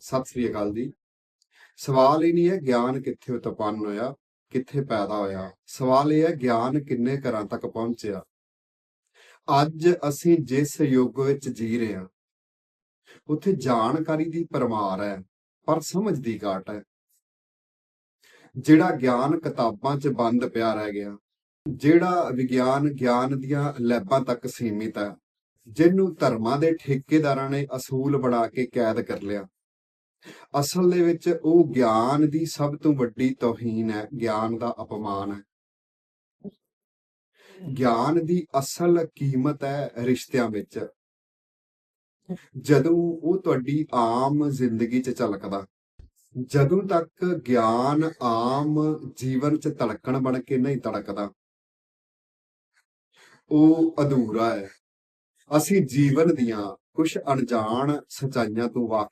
ਸਤਿ ਸ੍ਰੀ ਅਕਾਲ ਜੀ। ਸਵਾਲ ਇਹ ਨਹੀਂ ਹੈ ਗਿਆਨ ਕਿੱਥੇ ਉਤਪੰਨ ਹੋਇਆ, ਕਿੱਥੇ ਪੈਦਾ ਹੋਇਆ। ਸਵਾਲ ਇਹ ਹੈ ਗਿਆਨ ਕਿੰਨੇ ਘਰਾਂ ਤੱਕ ਪਹੁੰਚਿਆ। ਅੱਜ ਅਸੀਂ ਜਿਸ ਯੁੱਗ ਵਿੱਚ ਜੀ ਰਹੇ ਹਾਂ, ਉੱਥੇ ਜਾਣਕਾਰੀ ਦੀ ਪਰਮਾਰ ਹੈ, ਪਰ ਸਮਝ ਦੀ ਘਾਟ ਹੈ। ਜਿਹੜਾ ਗਿਆਨ ਕਿਤਾਬਾਂ 'ਚ ਬੰਦ ਪਿਆ ਰਹਿ ਗਿਆ, ਜਿਹੜਾ ਵਿਗਿਆਨ ਗਿਆਨ ਦੀਆਂ ਲੈਬਾਂ ਤੱਕ ਸੀਮਿਤ ਹੈ, ਜਿਹਨੂੰ ਧਰਮਾਂ ਦੇ ਠੇਕੇਦਾਰਾਂ ਨੇ ਅਸੂਲ ਬਣਾ ਕੇ ਕੈਦ ਕਰ ਲਿਆ ਅਸਲ ਦੇ ਵਿੱਚ ਉਹ ਗਿਆਨ ਦੀ ਸਭ ਤੋਂ ਵੱਡੀ ਤੋਹੀਨ ਹੈ, ਗਿਆਨ ਦਾ ਅਪਮਾਨ ਹੈ। ਗਿਆਨ ਦੀ ਅਸਲ ਕੀਮਤ ਹੈ ਰਿਸ਼ਤਿਆਂ ਵਿੱਚ। ਜਦੋਂ ਉਹ ਤੁਹਾਡੀ ਆਮ ਜ਼ਿੰਦਗੀ 'ਚ ਝਲਕਦਾ, ਜਦੋਂ ਤੱਕ ਗਿਆਨ ਆਮ ਜੀਵਨ 'ਚ ਧੜਕਣ ਬਣ ਕੇ ਨਹੀਂ ਧੜਕਦਾ, ਉਹ ਅਧੂਰਾ ਹੈ। ਅਸੀਂ ਜੀਵਨ ਦੀਆਂ ਕੁਝ ਅਣਜਾਣ ਸਚਾਈਆਂ ਤੋਂ ਵਾਕਿਫ